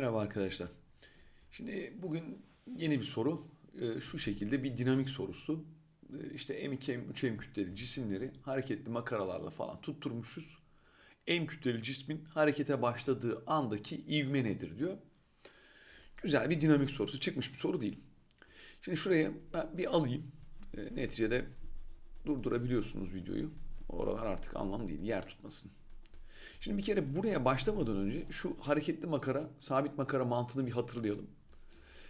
Merhaba arkadaşlar. Şimdi bugün yeni bir soru. Ee, Şu şekilde bir dinamik sorusu. Ee, İşte M2, M3, M kütleli cisimleri hareketli makaralarla falan tutturmuşuz. M kütleli cismin harekete başladığı andaki ivme nedir diyor. Güzel bir dinamik sorusu. Çıkmış bir soru değil. Şimdi şuraya ben bir alayım. Ee, Neticede durdurabiliyorsunuz videoyu. Oralar artık anlam değil. Yer tutmasın. Şimdi bir kere buraya başlamadan önce şu hareketli makara, sabit makara mantığını bir hatırlayalım.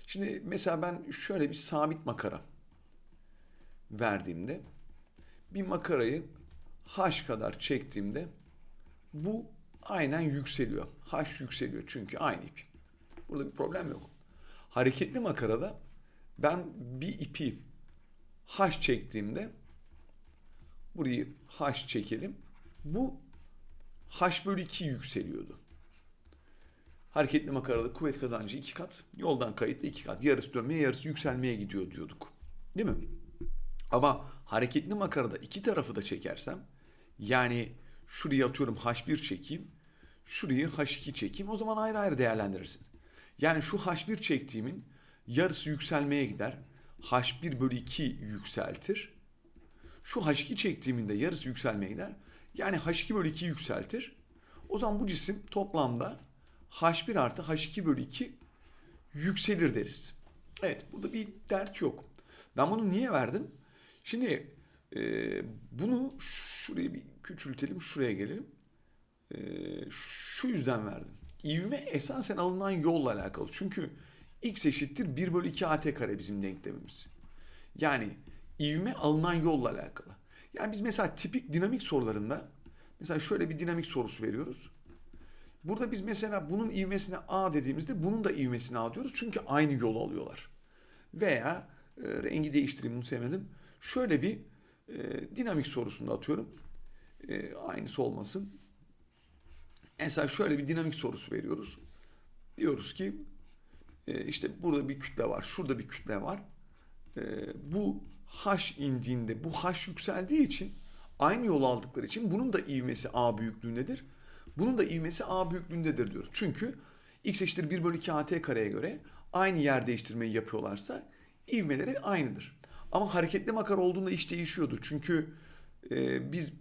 Şimdi mesela ben şöyle bir sabit makara verdiğimde bir makarayı h kadar çektiğimde bu aynen yükseliyor. H yükseliyor çünkü aynı ip. Burada bir problem yok. Hareketli makarada ben bir ipi h çektiğimde burayı h çekelim. Bu h bölü 2 yükseliyordu. Hareketli makarada kuvvet kazancı 2 kat, yoldan kayıtlı 2 kat. Yarısı dönmeye, yarısı yükselmeye gidiyor diyorduk. Değil mi? Ama hareketli makarada iki tarafı da çekersem, yani şuraya atıyorum h1 çekeyim, şurayı h2 çekeyim, o zaman ayrı ayrı değerlendirirsin. Yani şu h1 çektiğimin yarısı yükselmeye gider, h1 bölü 2 yükseltir. Şu h2 çektiğimin de yarısı yükselmeye gider. Yani h2 bölü 2 yükseltir. O zaman bu cisim toplamda h1 artı h2 bölü 2 yükselir deriz. Evet burada bir dert yok. Ben bunu niye verdim? Şimdi e, bunu şuraya bir küçültelim şuraya gelelim. E, şu yüzden verdim. İvme esasen alınan yolla alakalı. Çünkü x eşittir 1 bölü 2 at kare bizim denklemimiz. Yani ivme alınan yolla alakalı. Yani biz mesela tipik dinamik sorularında mesela şöyle bir dinamik sorusu veriyoruz. Burada biz mesela bunun ivmesine A dediğimizde bunun da ivmesine A diyoruz. Çünkü aynı yol alıyorlar. Veya e, rengi değiştireyim bunu sevmedim. Şöyle bir e, dinamik sorusunda atıyorum. E, aynısı olmasın. Mesela şöyle bir dinamik sorusu veriyoruz. Diyoruz ki e, işte burada bir kütle var. Şurada bir kütle var. E, bu h indiğinde bu h yükseldiği için aynı yol aldıkları için bunun da ivmesi a büyüklüğündedir. Bunun da ivmesi a büyüklüğündedir diyoruz. Çünkü x eşittir 1 bölü 2 at kareye göre aynı yer değiştirmeyi yapıyorlarsa ivmeleri aynıdır. Ama hareketli makara olduğunda iş değişiyordu. Çünkü e, biz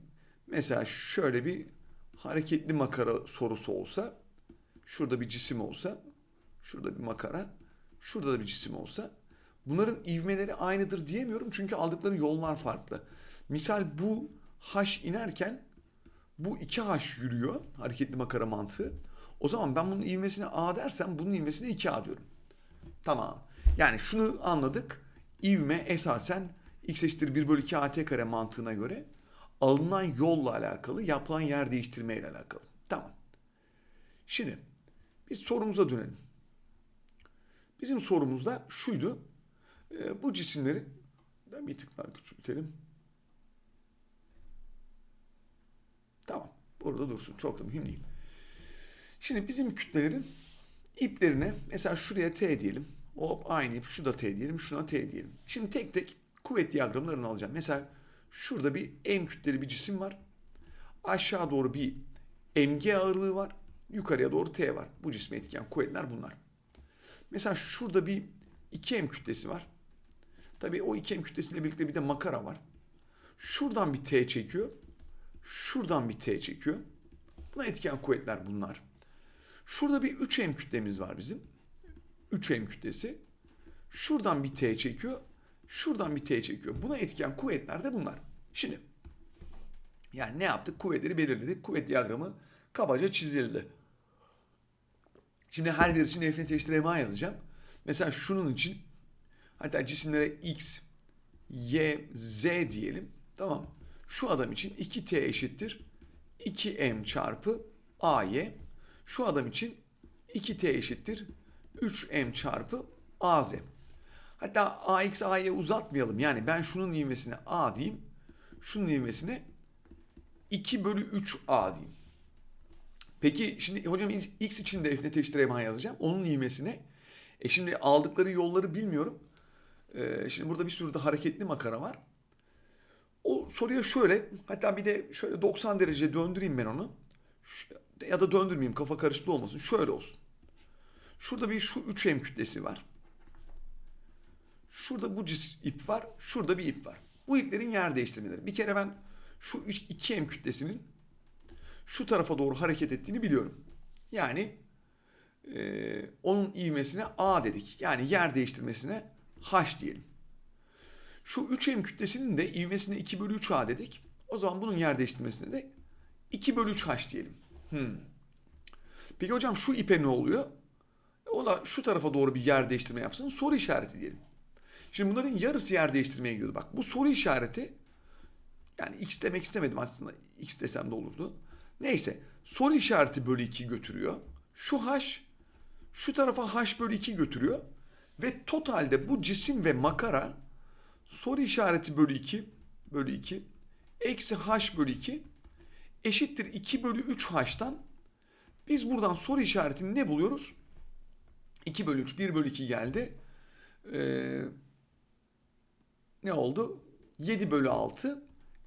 mesela şöyle bir hareketli makara sorusu olsa şurada bir cisim olsa şurada bir makara şurada da bir cisim olsa bunların ivmeleri aynıdır diyemiyorum çünkü aldıkları yollar farklı. Misal bu h inerken bu 2h yürüyor hareketli makara mantığı. O zaman ben bunun ivmesine a dersem bunun ivmesine 2a diyorum. Tamam. Yani şunu anladık. İvme esasen x eşittir 1 bölü 2 at kare mantığına göre alınan yolla alakalı, yapılan yer değiştirme ile alakalı. Tamam. Şimdi biz sorumuza dönelim. Bizim sorumuz da şuydu. E, bu cisimleri ben bir tık daha küçültelim. Tamam. Burada dursun. Çok da mühim değil. Şimdi bizim kütlelerin iplerine mesela şuraya T diyelim. Hop aynı ip. Şu da T diyelim. Şuna T diyelim. Şimdi tek tek kuvvet diyagramlarını alacağım. Mesela şurada bir M kütleli bir cisim var. Aşağı doğru bir mg ağırlığı var. Yukarıya doğru T var. Bu cisme etken kuvvetler bunlar. Mesela şurada bir 2M kütlesi var. Tabii o 2M kütlesiyle birlikte bir de makara var. Şuradan bir T çekiyor. Şuradan bir T çekiyor. Buna etken kuvvetler bunlar. Şurada bir 3M kütlemiz var bizim. 3M kütlesi. Şuradan bir T çekiyor. Şuradan bir T çekiyor. Buna etken kuvvetler de bunlar. Şimdi yani ne yaptık? Kuvvetleri belirledik. Kuvvet diyagramı kabaca çizildi. Şimdi her bir için F eşittir MA yazacağım. Mesela şunun için hatta cisimlere X, Y, Z diyelim. Tamam. Şu adam için 2T eşittir 2M çarpı AY. Şu adam için 2T eşittir 3M çarpı AZ. Hatta AX A'ya uzatmayalım. Yani ben şunun ivmesine A diyeyim. Şunun ivmesine 2 bölü 3 A diyeyim. Peki şimdi hocam X için de F net eşittir MA yazacağım. Onun ivmesine. E şimdi aldıkları yolları bilmiyorum. Ee, şimdi burada bir sürü de hareketli makara var. O soruya şöyle hatta bir de şöyle 90 derece döndüreyim ben onu. Ya da döndürmeyeyim kafa karışıklı olmasın. Şöyle olsun. Şurada bir şu 3M kütlesi var. Şurada bu ip var. Şurada bir ip var. Bu iplerin yer değiştirmeleri. Bir kere ben şu 2M kütlesinin şu tarafa doğru hareket ettiğini biliyorum. Yani e, onun ivmesine A dedik. Yani yer değiştirmesine H diyelim. Şu 3M kütlesinin de ivmesine 2 bölü 3 A dedik. O zaman bunun yer değiştirmesine de 2 bölü 3 H diyelim. Hmm. Peki hocam şu ipe ne oluyor? O da şu tarafa doğru bir yer değiştirme yapsın. Soru işareti diyelim. Şimdi bunların yarısı yer değiştirmeye gidiyordu. Bak bu soru işareti yani x demek istemedim aslında. x desem de olurdu. Neyse soru işareti bölü 2 götürüyor. Şu h şu tarafa h bölü 2 götürüyor. Ve totalde bu cisim ve makara soru işareti bölü 2 bölü 2 eksi h bölü 2 eşittir 2 bölü 3 h'tan biz buradan soru işaretini ne buluyoruz? 2 bölü 3 1 bölü 2 geldi. Ee, ne oldu? 7 bölü 6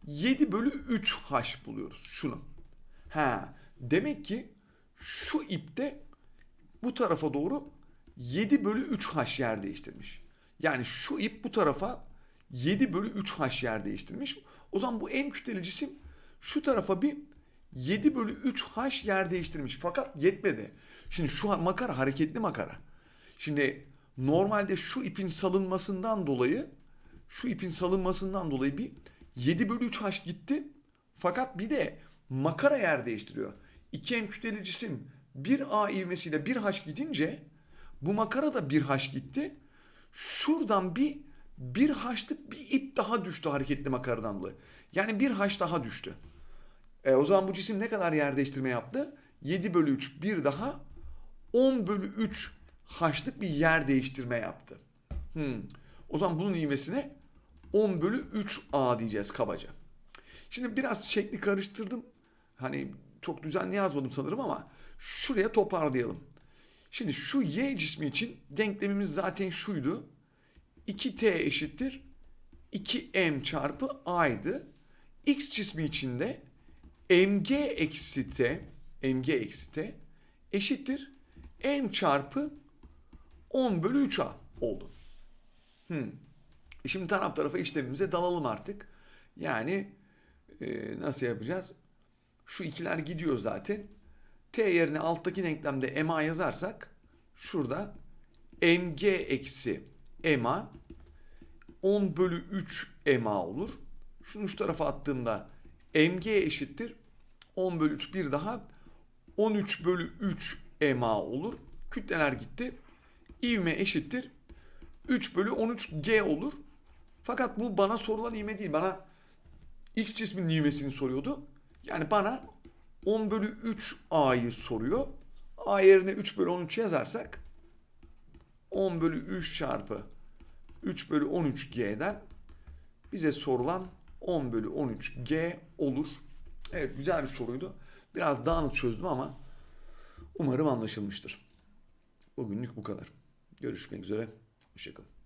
7 bölü 3 h buluyoruz şunu. Ha, demek ki şu ipte bu tarafa doğru 7 bölü 3 h yer değiştirmiş. Yani şu ip bu tarafa 7 bölü 3 h yer değiştirmiş. O zaman bu M kütleli cisim şu tarafa bir 7 bölü 3 h yer değiştirmiş. Fakat yetmedi. Şimdi şu makara hareketli makara. Şimdi normalde şu ipin salınmasından dolayı şu ipin salınmasından dolayı bir 7 bölü 3 h gitti. Fakat bir de makara yer değiştiriyor. 2M kütleli cisim 1A ivmesiyle 1H gidince bu makara da 1H gitti. Şuradan bir 1H'lık bir ip daha düştü hareketli makaradan dolayı. Yani 1H daha düştü. E, o zaman bu cisim ne kadar yer değiştirme yaptı? 7 bölü 3 bir daha 10 bölü 3 H'lık bir yer değiştirme yaptı. Hmm. O zaman bunun ivmesine 10 bölü 3 A diyeceğiz kabaca. Şimdi biraz şekli karıştırdım. Hani çok düzenli yazmadım sanırım ama şuraya toparlayalım. Şimdi şu Y cismi için denklemimiz zaten şuydu. 2T eşittir 2M çarpı A'ydı. X cismi için de mg eksi T mg eksi T eşittir M çarpı 10 bölü 3A oldu. Hmm. Şimdi taraf tarafa işlemimize dalalım artık. Yani e, nasıl yapacağız? Şu ikiler gidiyor zaten. T yerine alttaki denklemde MA yazarsak şurada mg eksi MA 10 bölü 3 MA olur. Şunu şu tarafa attığımda mg eşittir 10 bölü 3 bir daha 13 bölü 3 MA olur. Kütleler gitti. İvme eşittir 3 bölü 13 G olur. Fakat bu bana sorulan ivme değil. Bana X cisminin ivmesini soruyordu. Yani bana 10 bölü 3 A'yı soruyor. A yerine 3 bölü 13 yazarsak 10 bölü 3 çarpı 3 bölü 13 G'den bize sorulan 10 bölü 13 G olur. Evet güzel bir soruydu. Biraz dağınık çözdüm ama umarım anlaşılmıştır. Bugünlük bu kadar. Görüşmek üzere. Hoşçakalın.